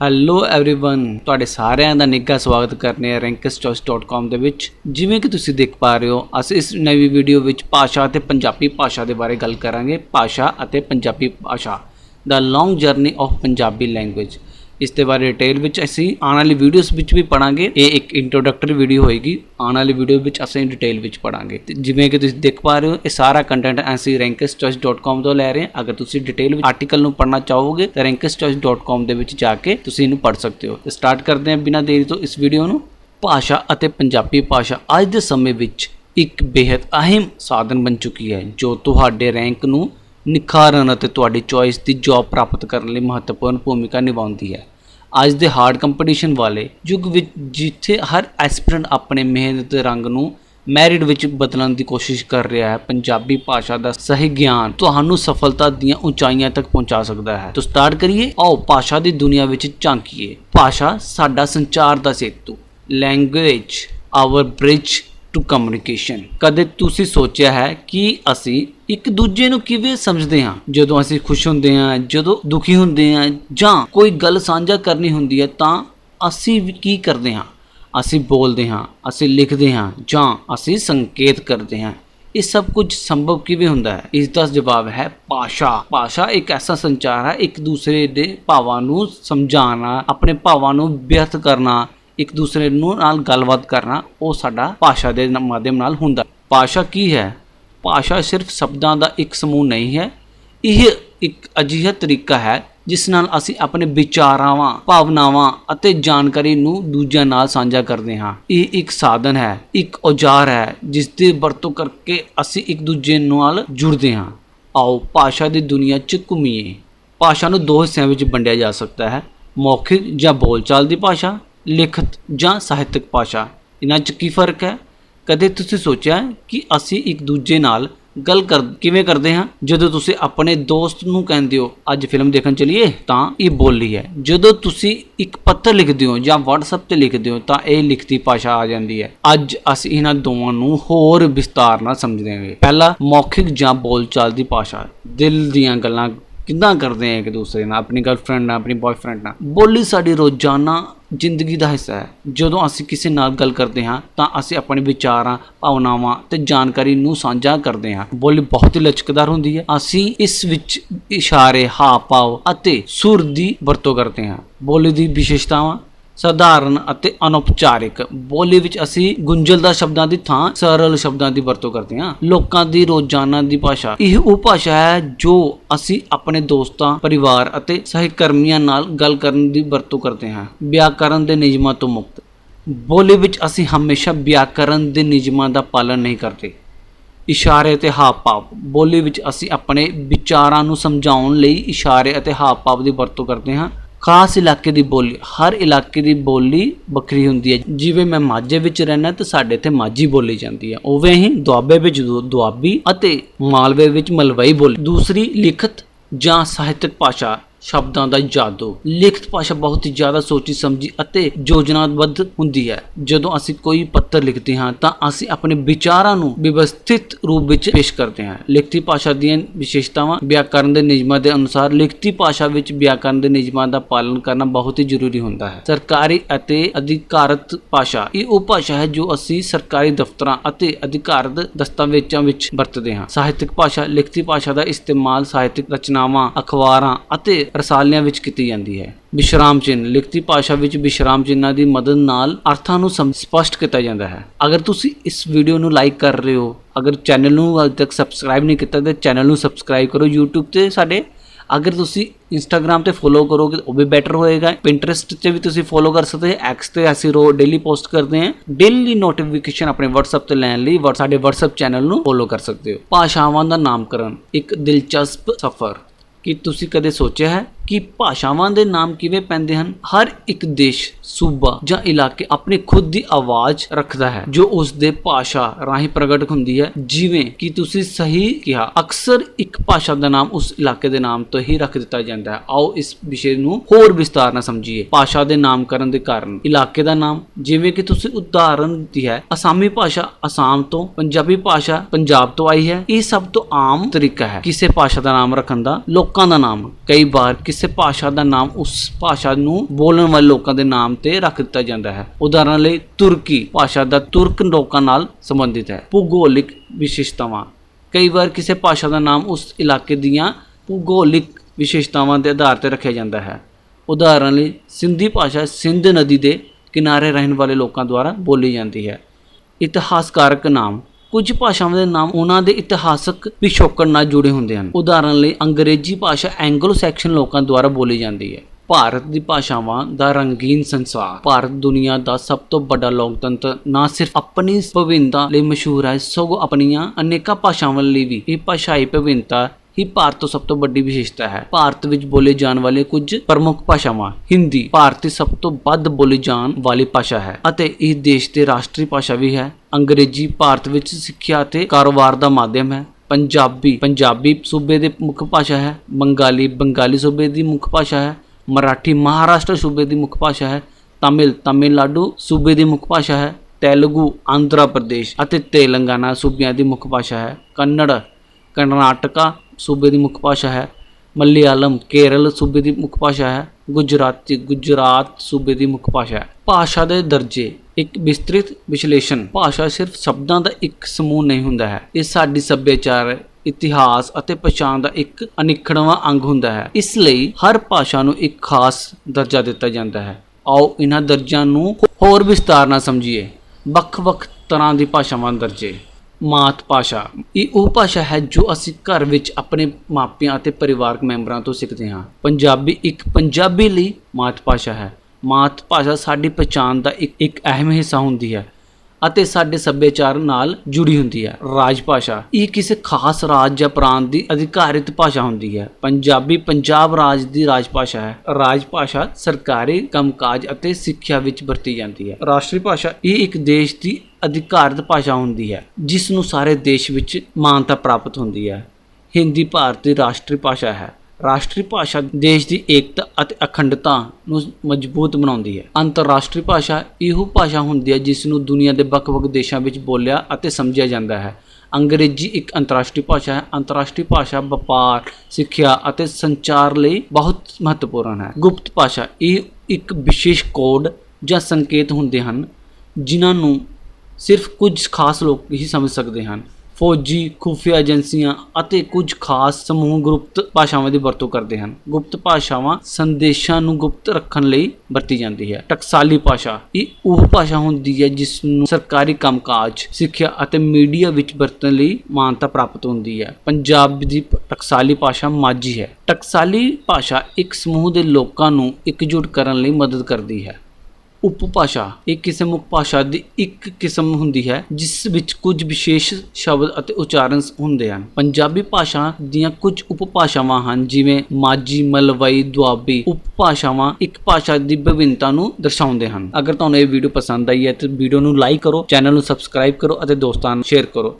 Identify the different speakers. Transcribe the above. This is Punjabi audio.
Speaker 1: ਹੈਲੋ एवरीवन ਤੁਹਾਡੇ ਸਾਰਿਆਂ ਦਾ ਨਿੱਘਾ ਸਵਾਗਤ ਕਰਨੇ ਆ rankschoice.com ਦੇ ਵਿੱਚ ਜਿਵੇਂ ਕਿ ਤੁਸੀਂ ਦੇਖ ਪਾ ਰਹੇ ਹੋ ਅਸੀਂ ਇਸ ਨਵੀਂ ਵੀਡੀਓ ਵਿੱਚ ਭਾਸ਼ਾ ਅਤੇ ਪੰਜਾਬੀ ਭਾਸ਼ਾ ਦੇ ਬਾਰੇ ਗੱਲ ਕਰਾਂਗੇ ਭਾਸ਼ਾ ਅਤੇ ਪੰਜਾਬੀ ਭਾਸ਼ਾ ਦਾ long journey of Punjabi language ਇਸ ਦੇ ਬਾਰੇ ਡਿਟੇਲ ਵਿੱਚ ਅਸੀਂ ਆਉਣ ਵਾਲੀ ਵੀਡੀਓਜ਼ ਵਿੱਚ ਵੀ ਪੜਾਂਗੇ ਇਹ ਇੱਕ ਇੰਟਰੋਡਕਟਰੀ ਵੀਡੀਓ ਹੋਏਗੀ। ਆਉਣ ਵਾਲੀ ਵੀਡੀਓ ਵਿੱਚ ਅਸੀਂ ਡਿਟੇਲ ਵਿੱਚ ਪੜਾਂਗੇ ਤੇ ਜਿਵੇਂ ਕਿ ਤੁਸੀਂ ਦੇਖ ਪਾ ਰਹੇ ਹੋ, ਇਹ ਸਾਰਾ ਕੰਟੈਂਟ ਅਸੀਂ rankschoice.com ਤੋਂ ਲੈ ਰਹੇ ਹਾਂ। ਅਗਰ ਤੁਸੀਂ ਡਿਟੇਲ ਵਿੱਚ ਆਰਟੀਕਲ ਨੂੰ ਪੜਨਾ ਚਾਹੋਗੇ, ਤਾਂ rankschoice.com ਦੇ ਵਿੱਚ ਜਾ ਕੇ ਤੁਸੀਂ ਇਹਨੂੰ ਪੜ ਸਕਦੇ ਹੋ। ਤੇ ਸਟਾਰਟ ਕਰਦੇ ਹਾਂ ਬਿਨਾਂ ਦੇਰੀ ਤੋਂ ਇਸ ਵੀਡੀਓ ਨੂੰ। ਭਾਸ਼ਾ ਅਤੇ ਪੰਜਾਬੀ ਭਾਸ਼ਾ ਅੱਜ ਦੇ ਸਮੇਂ ਵਿੱਚ ਇੱਕ ਬੇहद ਅਹਿਮ ਸਾਧਨ ਬਣ ਚੁੱਕੀ ਹੈ, ਜੋ ਤੁਹਾਡੇ ਰੈਂਕ ਨੂੰ ਨਿਖਾਰਨ ਅਤੇ ਤੁਹਾਡੀ ਚੋਇਸ ਦੀ ਜੌਬ ਪ੍ਰਾਪਤ ਕਰਨ ਲਈ ਮਹੱਤਵਪੂਰਨ ਭੂਮਿਕਾ ਨਿਭਾਉਂਦੀ ਹੈ। ਅੱਜ ਦੇ ਹਾਰਡ ਕੰਪੀਟੀਸ਼ਨ ਵਾਲੇ ਯੁੱਗ ਵਿੱਚ ਜਿੱਥੇ ਹਰ ਐਸਪੀਰੈਂਟ ਆਪਣੇ ਮਿਹਨਤ ਦੇ ਰੰਗ ਨੂੰ ਮੈਰਿਟ ਵਿੱਚ ਬਦਲਣ ਦੀ ਕੋਸ਼ਿਸ਼ ਕਰ ਰਿਹਾ ਹੈ, ਪੰਜਾਬੀ ਭਾਸ਼ਾ ਦਾ ਸਹੀ ਗਿਆਨ ਤੁਹਾਨੂੰ ਸਫਲਤਾ ਦੀਆਂ ਉਚਾਈਆਂ ਤੱਕ ਪਹੁੰਚਾ ਸਕਦਾ ਹੈ। ਤੋਂ ਸਟਾਰਟ ਕਰੀਏ। ਆਓ ਭਾਸ਼ਾ ਦੀ ਦੁਨੀਆ ਵਿੱਚ ਝਾਂਕੀਏ। ਭਾਸ਼ਾ ਸਾਡਾ ਸੰਚਾਰ ਦਾ Setu. Language our bridge to communication ਕਦੇ ਤੁਸੀਂ ਸੋਚਿਆ ਹੈ ਕਿ ਅਸੀਂ ਇੱਕ ਦੂਜੇ ਨੂੰ ਕਿਵੇਂ ਸਮਝਦੇ ਹਾਂ? ਜਦੋਂ ਅਸੀਂ ਖੁਸ਼ ਹੁੰਦੇ ਹਾਂ, ਜਦੋਂ ਦੁਖੀ ਹੁੰਦੇ ਹਾਂ ਜਾਂ ਕੋਈ ਗੱਲ ਸਾਂਝਾ ਕਰਨੀ ਹੁੰਦੀ ਹੈ, ਤਾਂ ਅਸੀਂ ਵੀ ਕੀ ਕਰਦੇ ਹਾਂ? ਅਸੀਂ ਬੋਲਦੇ ਹਾਂ, ਅਸੀਂ ਲਿਖਦੇ ਹਾਂ ਜਾਂ ਅਸੀਂ ਸੰਕੇਤ ਕਰਦੇ ਹਾਂ। ਇਹ ਸਭ ਕੁਝ ਸੰਭਵ ਕਿਵੇਂ ਹੁੰਦਾ ਹੈ? ਇਸ ਦਾ ਜਵਾਬ ਹੈ ਭਾਸ਼ਾ। ਭਾਸ਼ਾ ਇੱਕ ਐਸਾ ਸੰਚਾਰ ਹੈ, ਇੱਕ ਦੂਸਰੇ ਦੇ ਭਾਵਾਂ ਨੂੰ ਸਮਝਾਉਣਾ, ਆਪਣੇ ਭਾਵਾਂ ਨੂੰ ਵਿਅਕਤ ਕਰਨਾ ਇੱਕ ਦੂਸਰੇ ਨੂੰ ਨਾਲ ਗੱਲਬਾਤ ਕਰਨਾ ਉਹ ਸਾਡਾ ਭਾਸ਼ਾ ਦੇ ਮਾਧਿਅਮ ਨਾਲ ਹੁੰਦਾ। ਭਾਸ਼ਾ ਕੀ ਹੈ? ਭਾਸ਼ਾ ਸਿਰਫ ਸ਼ਬਦਾਂ ਦਾ ਇੱਕ ਸਮੂਹ ਨਹੀਂ ਹੈ। ਇਹ ਇੱਕ ਅਜਿਹਾ ਤਰੀਕਾ ਹੈ ਜਿਸ ਨਾਲ ਅਸੀਂ ਆਪਣੇ ਵਿਚਾਰਾਂਵਾਂ ਭਾਵਨਾਵਾਂ ਅਤੇ ਜਾਣਕਾਰੀ ਨੂੰ ਦੂਜਿਆਂ ਨਾਲ ਸਾਂਝਾ ਕਰਦੇ ਹਾਂ। ਇਹ ਇੱਕ ਸਾਧਨ ਹੈ, ਇੱਕ ਔਜ਼ਾਰ ਹੈ, ਜਿਸ ਦੀ ਵਰਤੋਂ ਕਰਕੇ ਅਸੀਂ ਇੱਕ ਦੂਜੇ ਨਾਲ ਜੁੜਦੇ ਹਾਂ। ਆਓ ਭਾਸ਼ਾ ਦੀ ਦੁਨੀਆ 'ਚ ਘੁੰਮੀਏ। ਭਾਸ਼ਾ ਨੂੰ ਦੋ ਹਿੱਸਿਆਂ ਵਿੱਚ ਵੰਡਿਆ ਜਾ ਸਕਦਾ ਹੈ, ਮੌਖਿਕ ਜਾਂ ਬੋਲਚਾਲ ਦੀ ਭਾਸ਼ਾ ਲਿਖਤ ਜਾਂ ਸਾਹਿਤਕ ਭਾਸ਼ਾ। ਇਹਨਾਂ 'ਚ ਕੀ ਫ਼ਰਕ ਹੈ? ਕਦੇ ਤੁਸੀਂ ਸੋਚਿਆ ਕਿ ਅਸੀਂ ਇੱਕ ਦੂਜੇ ਨਾਲ ਗੱਲ ਕਰ, ਕਿਵੇਂ ਕਰਦੇ ਹਾਂ? ਜਦੋਂ ਤੁਸੀਂ ਆਪਣੇ ਦੋਸਤ ਨੂੰ ਕਹਿੰਦੇ ਹੋ, ਅੱਜ ਫਿਲਮ ਦੇਖਣ ਚਲੀਏ, ਤਾਂ ਇਹ ਬੋਲੀ ਹੈ। ਜਦੋਂ ਤੁਸੀਂ ਇੱਕ ਪੱਤਰ ਲਿਖਦੇ ਹੋ ਜਾਂ WhatsApp ਤੇ ਲਿਖਦੇ ਹੋ, ਤਾਂ ਇਹ ਲਿਖਤੀ ਭਾਸ਼ਾ ਆ ਜਾਂਦੀ ਹੈ। ਅੱਜ ਅਸੀਂ ਇਹਨਾਂ ਦੋਵਾਂ ਨੂੰ ਹੋਰ ਵਿਸਤਾਰ ਨਾਲ ਸਮਝਦੇ ਹਾਂ। ਪਹਿਲਾ ਮੌਖਿਕ ਜਾਂ ਬੋਲਚਾਲ ਦੀ ਭਾਸ਼ਾ। ਦਿਲ ਦੀਆਂ ਗੱਲਾਂ ਕਿੱਦਾਂ ਕਰਦੇ ਆ ਇੱਕ ਦੂਸਰੇ ਨਾਲ, ਆਪਣੀ ਗਰਲਫ੍ਰੈਂਡ ਨਾਲ, ਆਪਣੀ ਬॉयਫ੍ਰੈਂਡ ਨਾਲ? ਬੋਲੀ ਸਾਡੀ ਰੋਜ਼ਾਨਾ ਜ਼ਿੰਦਗੀ ਦਾ ਹਿੱਸਾ ਹੈ। ਜਦੋਂ ਅਸੀਂ ਕਿਸੇ ਨਾਲ ਗੱਲ ਕਰਦੇ ਹਾਂ, ਤਾਂ ਅਸੀਂ ਆਪਣੇ ਵਿਚਾਰਾਂ, ਭਾਵਨਾਵਾਂ ਤੇ ਜਾਣਕਾਰੀ ਨੂੰ ਸਾਂਝਾ ਕਰਦੇ ਹਾਂ। ਬੋਲੀ ਬਹੁਤ ਹੀ ਲਚਕਦਾਰ ਹੁੰਦੀ ਹੈ। ਅਸੀਂ ਇਸ ਵਿੱਚ ਇਸ਼ਾਰੇ ਹਾਵ ਭਾਵ ਅਤੇ ਸੁਰ ਦੀ ਵਰਤੋਂ ਕਰਦੇ ਹਾਂ। ਬੋਲੀ ਦੀ ਵਿਸ਼ੇਸ਼ਤਾਵਾਂ ਸਧਾਰਨ ਅਤੇ ਅਨੌਪਚਾਰਿਕ ਬੋਲੀ ਵਿੱਚ ਅਸੀਂ ਗੁੰਝਲਦਾਰ ਸ਼ਬਦਾਂ ਦੀ ਥਾਂ, ਸਰਲ ਸ਼ਬਦਾਂ ਦੀ ਵਰਤੋਂ ਕਰਦੇ ਹਾਂ। ਲੋਕਾਂ ਦੀ ਰੋਜ਼ਾਨਾ ਦੀ ਭਾਸ਼ਾ। ਇਹ ਉਹ ਭਾਸ਼ਾ ਹੈ ਜੋ ਅਸੀਂ ਆਪਣੇ ਦੋਸਤਾਂ, ਪਰਿਵਾਰ ਅਤੇ ਸਹਿਕਰਮੀਆਂ ਨਾਲ ਗੱਲ ਕਰਨ ਦੀ ਵਰਤੋਂ ਕਰਦੇ ਹਾਂ। ਵਿਆਕਰਨ ਦੇ ਨਿਯਮਾਂ ਤੋਂ ਮੁਕਤ। ਬੋਲੀ ਵਿੱਚ ਅਸੀਂ ਹਮੇਸ਼ਾ ਵਿਆਕਰਨ ਦੇ ਨਿਯਮਾਂ ਦਾ ਪਾਲਣ ਨਹੀਂ ਕਰਦੇ। ਇਸ਼ਾਰੇ ਅਤੇ ਹਾਵ ਭਾਵ ਬੋਲੀ ਵਿੱਚ ਅਸੀਂ ਆਪਣੇ ਵਿਚਾਰਾਂ ਨੂੰ ਸਮਝਾਉਣ ਲਈ ਇਸ਼ਾਰੇ ਅਤੇ ਹਾਵ ਭਾਵ ਦੀ ਵਰਤੋਂ ਕਰਦੇ ਹਾਂ। ਖਾਸ ਇਲਾਕੇ ਦੀ ਬੋਲੀ, ਹਰ ਇਲਾਕੇ ਦੀ ਬੋਲੀ ਵੱਖਰੀ ਹੁੰਦੀ ਹੈ। ਜਿਵੇਂ ਮੈਂ ਮਾਝੇ ਵਿੱਚ ਰਹਿਣਾ ਤਾਂ ਸਾਡੇ ਇੱਥੇ ਮਾਝੀ ਬੋਲੀ ਜਾਂਦੀ ਹੈ। ਉਵੇਂ ਹੀ ਦੁਆਬੇ ਵਿੱਚ ਦੁ- ਦੁਆਬੀ ਅਤੇ ਮਾਲਵੇ ਵਿੱਚ ਮਲਵਈ ਬੋਲੀ। ਦੂਸਰੀ ਲਿਖਤ ਜਾਂ ਸਾਹਿਤਕ ਭਾਸ਼ਾ ਸ਼ਬਦਾਂ ਦਾ ਜਾਦੂ। ਲਿਖਤ ਭਾਸ਼ਾ ਬਹੁਤ ਹੀ ਜ਼ਿਆਦਾ ਸੋਚੀ ਸਮਝੀ ਅਤੇ ਯੋਜਨਾਬੱਧ ਹੁੰਦੀ ਹੈ। ਜਦੋਂ ਅਸੀਂ ਕੋਈ ਪੱਤਰ ਲਿਖਦੇ ਹਾਂ, ਤਾਂ ਅਸੀਂ ਆਪਣੇ ਵਿਚਾਰਾਂ ਨੂੰ ਵਿਵਸਥਿਤ ਰੂਪ ਵਿੱਚ ਪੇਸ਼ ਕਰਦੇ ਹਾਂ। ਲਿਖਤੀ ਭਾਸ਼ਾ ਦੀਆਂ ਵਿਸ਼ੇਸ਼ਤਾਵਾਂ ਵਿਆਕਰਨ ਦੇ ਨਿਯਮਾਂ ਦੇ ਅਨੁਸਾਰ ਲਿਖਤੀ ਭਾਸ਼ਾ ਵਿੱਚ ਵਿਆਕਰਨ ਦੇ ਨਿਯਮਾਂ ਦਾ ਪਾਲਣ ਕਰਨਾ ਬਹੁਤ ਹੀ ਜ਼ਰੂਰੀ ਹੁੰਦਾ ਹੈ। ਸਰਕਾਰੀ ਅਤੇ ਅਧਿਕਾਰਤ ਭਾਸ਼ਾ ਇਹ ਉਹ ਭਾਸ਼ਾ ਹੈ ਜੋ ਅਸੀਂ ਸਰਕਾਰੀ ਦਫ਼ਤਰਾਂ ਅਤੇ ਅਧਿਕਾਰਤ ਦਸਤਾਵੇਜ਼ਾਂ ਵਿੱਚ ਵਰਤਦੇ ਹਾਂ। ਸਾਹਿਤਿਕ ਭਾਸ਼ਾ ਲਿਖਤੀ ਭਾਸ਼ਾ ਦਾ ਇਸਤੇਮਾਲ ਸਾਹਿਤਕ ਰਚਨਾਵਾਂ, ਅਖਬਾਰਾਂ ਅਤੇ ਰਸਾਲਿਆਂ ਵਿੱਚ ਕੀਤੀ ਜਾਂਦੀ ਹੈ। ਵਿਸ਼ਰਾਮ ਚਿੰਨ੍ਹ, ਲਿਖਤੀ ਭਾਸ਼ਾ ਵਿੱਚ ਵਿਸ਼ਰਾਮ ਚਿੰਨਾਂ ਦੀ ਮਦਦ ਨਾਲ ਅਰਥਾਂ ਨੂੰ ਸਮ- ਸਪਸ਼ਟ ਕੀਤਾ ਜਾਂਦਾ ਹੈ। ਅਗਰ ਤੁਸੀਂ ਇਸ ਵੀਡੀਓ ਨੂੰ ਲਾਈਕ ਕਰ ਰਹੇ ਹੋ, ਅਗਰ ਚੈਨਲ ਨੂੰ ਹਾਲੇ ਤੱਕ ਸਬਸਕ੍ਰਾਈਬ ਨਹੀਂ ਕੀਤਾ ਤਾਂ ਚੈਨਲ ਨੂੰ ਸਬਸਕ੍ਰਾਈਬ ਕਰੋ। YouTube ਤੇ ਸਾਡੇ, ਅਗਰ ਤੁਸੀਂ Instagram ਤੇ ਫੋਲੋ ਕਰੋਗੇ ਤਾਂ ਉਹ ਵੀ ਬੈਟਰ ਹੋਏਗਾ। Pinterest ਤੇ ਵੀ ਤੁਸੀਂ ਫੋਲੋ ਕਰ ਸਕਦੇ ਹੋ। X ਤੇ ਅਸੀਂ ਰੋ ਡੇਲੀ ਪੋਸਟ ਕਰਦੇ ਹਾਂ। ਡੇਲੀ ਨੋਟੀਫਿਕੇਸ਼ਨ ਆਪਣੇ WhatsApp ਤੇ ਲੈਣ ਲਈ ਵਟ- ਸਾਡੇ WhatsApp ਚੈਨਲ ਨੂੰ ਫੋਲੋ ਕਰ ਸਕਦੇ ਹੋ। ਭਾਸ਼ਾਵਾਂ ਦਾ ਨਾਮਕਰਨ, ਇੱਕ ਦਿਲਚਸਪ ਸਫ਼ਰ। ਕੀ ਤੁਸੀਂ ਕਦੇ ਸੋਚਿਆ ਹੈ? ਕਿ ਭਾਸ਼ਾਵਾਂ ਦੇ ਨਾਮ ਕਿਵੇਂ ਪੈਂਦੇ ਹਨ? ਹਰ ਇੱਕ ਦੇਸ਼, ਸੂਬਾ ਜਾਂ ਇਲਾਕੇ ਆਪਣੀ ਖੁਦ ਦੀ ਆਵਾਜ਼ ਰੱਖਦਾ ਹੈ, ਜੋ ਉਸ ਦੇ ਭਾਸ਼ਾ ਰਾਹੀਂ ਪ੍ਰਗਟ ਹੁੰਦੀ ਹੈ। ਜਿਵੇਂ ਕਿ ਤੁਸੀਂ ਸਹੀ ਕਿਹਾ, ਅਕਸਰ ਇੱਕ ਭਾਸ਼ਾ ਦਾ ਨਾਮ ਉਸ ਇਲਾਕੇ ਦੇ ਨਾਮ ਤੋਂ ਹੀ ਰੱਖ ਦਿੱਤਾ ਜਾਂਦਾ ਹੈ। ਆਓ ਇਸ ਵਿਸ਼ੇ ਨੂੰ ਹੋਰ ਵਿਸਤਾਰ ਨਾਲ ਸਮਝੀਏ। ਭਾਸ਼ਾ ਦੇ ਨਾਮਕਰਨ ਦੇ ਕਾਰਨ ਇਲਾਕੇ ਦਾ ਨਾਮ, ਜਿਵੇਂ ਕਿ ਤੁਸੀਂ ਉਦਾਹਰਨ ਦਿੱਤੀ ਹੈ, ਅਸਾਮੀ ਭਾਸ਼ਾ ਅਸਾਮ ਤੋਂ ਪੰਜਾਬੀ ਭਾਸ਼ਾ ਪੰਜਾਬ ਤੋਂ ਆਈ ਹੈ। ਇਹ ਸਭ ਤੋਂ ਆਮ ਤਰੀਕਾ ਹੈ। ਕਿਸੇ ਭਾਸ਼ਾ ਦਾ ਨਾਮ ਰੱਖਣ ਦਾ, ਲੋਕਾਂ ਦਾ ਨਾਮ। ਕਈ ਵਾਰ ਕਿਸੇ ਭਾਸ਼ਾ ਦਾ ਨਾਮ, ਉਸ ਭਾਸ਼ਾ ਨੂੰ ਬੋਲਣ ਵਾਲੇ ਲੋਕਾਂ ਦੇ ਨਾਮ ਤੇ ਰੱਖ ਦਿੱਤਾ ਜਾਂਦਾ ਹੈ। ਉਦਾਹਰਨ ਲਈ, ਤੁਰਕੀ ਭਾਸ਼ਾ ਦਾ ਤੁਰਕ ਲੋਕਾਂ ਨਾਲ ਸੰਬੰਧਿਤ ਹੈ। ਭੂਗੋਲਿਕ ਵਿਸ਼ੇਸ਼ਤਾਵਾਂ। ਕਈ ਵਾਰ ਕਿਸੇ ਭਾਸ਼ਾ ਦਾ ਨਾਮ ਉਸ ਇਲਾਕੇ ਦੀਆਂ ਭੂਗੋਲਿਕ ਵਿਸ਼ੇਸ਼ਤਾਵਾਂ ਦੇ ਆਧਾਰ ਤੇ ਰੱਖਿਆ ਜਾਂਦਾ ਹੈ। ਉਦਾਹਰਨ ਲਈ, ਸਿੰਧੀ ਭਾਸ਼ਾ ਸਿੰਧ ਨਦੀ ਦੇ ਕਿਨਾਰੇ ਰਹਿਣ ਵਾਲੇ ਲੋਕਾਂ ਦੁਆਰਾ ਬੋਲੀ ਜਾਂਦੀ ਹੈ। ਇਤਿਹਾਸਕਾਰਕ ਨਾਮ ਕੁਝ ਭਾਸ਼ਾਵਾਂ ਦੇ ਨਾਮ ਉਹਨਾਂ ਦੇ ਇਤਿਹਾਸਕ ਪਿਛੋਕੜ ਨਾਲ ਜੁੜੇ ਹੁੰਦੇ ਹਨ। ਉਦਾਹਰਨ ਲਈ ਅੰਗਰੇਜ਼ੀ ਭਾਸ਼ਾ ਐਂਗਲੋ ਸੈਕਸ਼ਨ ਲੋਕਾਂ ਦੁਆਰਾ ਬੋਲੀ ਜਾਂਦੀ ਹੈ। ਭਾਰਤ ਦੀ ਭਾਸ਼ਾਵਾਂ ਦਾ ਰੰਗੀਨ ਸੰਸਾਰ। ਭਾਰਤ ਦੁਨੀਆ ਦਾ ਸਭ ਤੋਂ ਵੱਡਾ ਲੋਕਤੰਤਰ ਨਾ ਸਿਰਫ ਆਪਣੀ ਵਿਭਿੰਨਤਾ ਲਈ ਮਸ਼ਹੂਰ ਹੈ, ਸਗੋਂ ਆਪਣੀਆਂ ਅਨੇਕਾਂ ਭਾਸ਼ਾਵਾਂ ਲਈ ਵੀ। ਇਹ ਭਾਸ਼ਾਈ ਵਿਭਿੰਨਤਾ ਹੀ ਭਾਰਤ ਤੋਂ ਸਭ ਤੋਂ ਵੱਡੀ ਵਿਸ਼ੇਸ਼ਤਾ ਹੈ। ਭਾਰਤ ਵਿੱਚ ਬੋਲੇ ਜਾਣ ਵਾਲੇ ਕੁਝ ਪ੍ਰਮੁੱਖ ਭਾਸ਼ਾਵਾਂ ਹਿੰਦੀ, ਭਾਰਤ ਦੀ ਸਭ ਤੋਂ ਵੱਧ ਬੋਲੀ ਜਾਣ ਵਾਲੀ ਭਾਸ਼ਾ ਹੈ ਅਤੇ ਇਹ ਦੇਸ਼ ਦੀ ਰਾਸ਼ਟਰੀ ਭਾਸ਼ਾ ਵੀ ਹੈ। ਅੰਗਰੇਜ਼ੀ ਭਾਰਤ ਵਿੱਚ ਸਿੱਖਿਆ ਅਤੇ ਕਾਰੋਬਾਰ ਦਾ ਮਾਧਿਅਮ ਹੈ। ਪੰਜਾਬੀ ਪੰਜਾਬੀ ਸੂਬੇ ਦੇ ਮੁੱਖ ਭਾਸ਼ਾ ਹੈ। ਬੰਗਾਲੀ ਬੰਗਾਲੀ ਸੂਬੇ ਦੀ ਮੁੱਖ ਭਾਸ਼ਾ ਹੈ। ਮਰਾਠੀ, ਮਹਾਰਾਸ਼ਟਰ ਸੂਬੇ ਦੀ ਮੁੱਖ ਭਾਸ਼ਾ ਹੈ। ਤਾਮਿਲ, ਤਾਮਿਲਨਾਡੂ ਸੂਬੇ ਦੀ ਮੁੱਖ ਭਾਸ਼ਾ ਹੈ। ਤੇਲਗੂ, ਆਂਧਰਾ ਪ੍ਰਦੇਸ਼ ਅਤੇ ਤੇਲੰਗਾਨਾ ਸੂਬਿਆਂ ਦੀ ਮੁੱਖ ਭਾਸ਼ਾ ਹੈ। ਕੰਨੜ, ਕਰਨਾਟਕਾ ਸੂਬੇ ਦੀ ਮੁੱਖ ਭਾਸ਼ਾ ਹੈ। ਮਲਿਆਲਮ ਕੇਰਲ ਸੂਬੇ ਦੀ ਮੁੱਖ ਭਾਸ਼ਾ ਹੈ। ਗੁਜਰਾਤੀ, ਗੁਜਰਾਤ ਸੂਬੇ ਦੀ ਮੁੱਖ ਭਾਸ਼ਾ ਹੈ। ਭਾਸ਼ਾ ਦੇ ਦਰਜੇ, ਇੱਕ ਵਿਸਤ੍ਰਿਤ ਵਿਸ਼ਲੇਸ਼ਣ। ਭਾਸ਼ਾ ਸਿਰਫ ਸ਼ਬਦਾਂ ਦਾ ਇੱਕ ਸਮੂਹ ਨਹੀਂ ਹੁੰਦਾ ਹੈ। ਇਹ ਸਾਡੀ ਸੱਭਿਆਚਾਰ, ਇਤਿਹਾਸ ਅਤੇ ਪਛਾਣ ਦਾ ਇੱਕ ਅਨਿੱਖੜਵਾਂ ਅੰਗ ਹੁੰਦਾ ਹੈ। ਇਸ ਲਈ ਹਰ ਭਾਸ਼ਾ ਨੂੰ ਇੱਕ ਖਾਸ ਦਰਜਾ ਦਿੱਤਾ ਜਾਂਦਾ ਹੈ। ਆਓ ਇਹਨਾਂ ਦਰਜਿਆਂ ਨੂੰ ਹੋਰ ਵਿਸਤਾਰ ਨਾਲ ਸਮਝੀਏ। ਵੱਖ-ਵੱਖ ਤਰ੍ਹਾਂ ਦੀ ਭਾਸ਼ਾਵਾਂ ਦਰਜੇ। ਮਾਤ ਭਾਸ਼ਾ। ਇਹ ਉਹ ਭਾਸ਼ਾ ਹੈ ਜੋ ਅਸੀਂ ਘਰ ਵਿੱਚ ਆਪਣੇ ਮਾਪਿਆਂ ਅਤੇ ਪਰਿਵਾਰਕ ਮੈਂਬਰਾਂ ਤੋਂ ਸਿੱਖਦੇ ਹਾਂ। ਪੰਜਾਬੀ ਇੱਕ ਪੰਜਾਬੀ ਲਈ ਮਾਤ ਭਾਸ਼ਾ ਹੈ। ਮਾਤ ਭਾਸ਼ਾ ਸਾਡੀ ਪਛਾਣ ਦਾ ਇੱਕ ਇੱਕ ਅਹਿਮ ਹਿੱਸਾ ਹੁੰਦੀ ਹੈ। ਅਤੇ ਸਾਡੇ ਸੱਭਿਆਚਾਰ ਨਾਲ ਜੁੜੀ ਹੁੰਦੀ ਹੈ। ਰਾਜ ਭਾਸ਼ਾ, ਇਹ ਕਿਸੇ ਖਾਸ ਰਾਜ ਜਾਂ ਪ੍ਰਾਂਤ ਦੀ ਅਧਿਕਾਰਿਤ ਭਾਸ਼ਾ ਹੁੰਦੀ ਹੈ? ਪੰਜਾਬੀ ਪੰਜਾਬ ਰਾਜ ਦੀ ਰਾਜ ਭਾਸ਼ਾ ਹੈ। ਰਾਜ ਭਾਸ਼ਾ ਸਰਕਾਰੀ ਕੰਮਕਾਜ ਅਤੇ ਸਿੱਖਿਆ ਵਿੱਚ ਵਰਤੀ ਜਾਂਦੀ ਹੈ। ਰਾਸ਼ਟਰੀ ਭਾਸ਼ਾ, ਇਹ ਇੱਕ ਦੇਸ਼ ਦੀ ਅਧਿਕਾਰਤ ਭਾਸ਼ਾ ਹੁੰਦੀ ਹੈ, ਜਿਸ ਨੂੰ ਸਾਰੇ ਦੇਸ਼ ਵਿੱਚ ਮਾਨਤਾ ਪ੍ਰਾਪਤ ਹੁੰਦੀ ਹੈ। ਹਿੰਦੀ ਭਾਰਤ ਦੀ ਰਾਸ਼ਟਰੀ ਭਾਸ਼ਾ ਹੈ। ਰਾਸ਼ਟਰੀ ਭਾਸ਼ਾ ਦੇਸ਼ ਦੀ ਏਕਤਾ ਅਤੇ ਅਖੰਡਤਾ ਨੂੰ ਮਜ਼ਬੂਤ ਬਣਾਉਂਦੀ ਹੈ। ਅੰਤਰਰਾਸ਼ਟਰੀ ਭਾਸ਼ਾ ਇਹੋ ਭਾਸ਼ਾ ਹੁੰਦੀ ਹੈ ਜਿਸ ਨੂੰ ਦੁਨੀਆ ਦੇ ਵੱਖ-ਵੱਖ ਦੇਸ਼ਾਂ ਵਿੱਚ ਬੋਲਿਆ ਅਤੇ ਸਮਝਿਆ ਜਾਂਦਾ ਹੈ। ਅੰਗਰੇਜ਼ੀ ਇੱਕ ਅੰਤਰਰਾਸ਼ਟਰੀ ਭਾਸ਼ਾ ਹੈ। ਅੰਤਰਰਾਸ਼ਟਰੀ ਭਾਸ਼ਾ ਵਪਾਰ, ਸਿੱਖਿਆ ਅਤੇ ਸੰਚਾਰ ਲਈ ਬਹੁਤ ਮਹੱਤਵਪੂਰਨ ਹੈ। ਗੁਪਤ ਭਾਸ਼ਾ ਇਹ ਇੱਕ ਵਿਸ਼ੇਸ਼ ਕੋਡ ਜਾਂ ਸੰਕੇਤ ਹੁੰਦੇ ਹਨ, ਜਿਨ੍ਹਾਂ ਨੂੰ ਸਿਰਫ ਕੁਝ ਖਾਸ ਲੋਕ ਹੀ ਸਮਝ ਸਕਦੇ ਹਨ। ਫੌਜੀ ਖੁਫੀਆ ਏਜੰਸੀਆਂ ਅਤੇ ਕੁਝ ਖਾਸ ਸਮੂਹ ਗੁਪਤ ਭਾਸ਼ਾਵਾਂ ਦੀ ਵਰਤੋਂ ਕਰਦੇ ਹਨ। ਗੁਪਤ ਭਾਸ਼ਾਵਾਂ ਸੰਦੇਸ਼ਾਂ ਨੂੰ ਗੁਪਤ ਰੱਖਣ ਲਈ ਵਰਤੀ ਜਾਂਦੀ ਹੈ। ਟਕਸਾਲੀ ਭਾਸ਼ਾ, ਇਹ ਉਹ ਭਾਸ਼ਾ ਹੁੰਦੀ ਹੈ ਜਿਸ ਨੂੰ ਸਰਕਾਰੀ ਕੰਮਕਾਜ, ਸਿੱਖਿਆ ਅਤੇ ਮੀਡੀਆ ਵਿੱਚ ਵਰਤਣ ਲਈ ਮਾਨਤਾ ਪ੍ਰਾਪਤ ਹੁੰਦੀ ਹੈ। ਪੰਜਾਬ ਦੀ ਟਕਸਾਲੀ ਭਾਸ਼ਾ ਮਾਝੀ ਹੈ। ਟਕਸਾਲੀ ਭਾਸ਼ਾ ਇੱਕ ਸਮੂਹ ਦੇ ਲੋਕਾਂ ਨੂੰ ਇਕਜੁੱਟ ਕਰਨ ਲਈ ਮਦਦ ਕਰਦੀ ਹੈ। ਉਪਭਾਸ਼ਾ ਇਹ ਕਿਸੇ ਮੁੱਖ ਭਾਸ਼ਾ ਦੀ ਇੱਕ ਕਿਸਮ ਹੁੰਦੀ ਹੈ, ਜਿਸ ਵਿੱਚ ਕੁਝ ਵਿਸ਼ੇਸ਼ ਸ਼ਬਦ ਅਤੇ ਉਚਾਰਨ ਹੁੰਦੇ ਹਨ। ਪੰਜਾਬੀ ਭਾਸ਼ਾ ਦੀਆਂ ਕੁਝ ਉਪਭਾਸ਼ਾਵਾਂ ਹਨ, ਜਿਵੇਂ ਮਾਝੀ, ਮਲਵਈ, ਦੁਆਬੀ। ਉਪਭਾਸ਼ਾਵਾਂ ਇੱਕ ਭਾਸ਼ਾ ਦੀ ਵਿਭਿੰਨਤਾ ਨੂੰ ਦਰਸਾਉਂਦੇ ਹਨ। ਅਗਰ ਤੁਹਾਨੂੰ ਇਹ ਵੀਡੀਓ ਪਸੰਦ ਆਈ ਹੈ, ਤਾਂ ਵੀਡੀਓ ਨੂੰ ਲਾਈਕ ਕਰੋ, ਚੈਨਲ ਨੂੰ ਸਬਸਕ੍ਰਾਈਬ ਕਰੋ ਅਤੇ ਦੋਸਤਾਂ ਨੂੰ ਸ਼ੇਅਰ ਕਰੋ।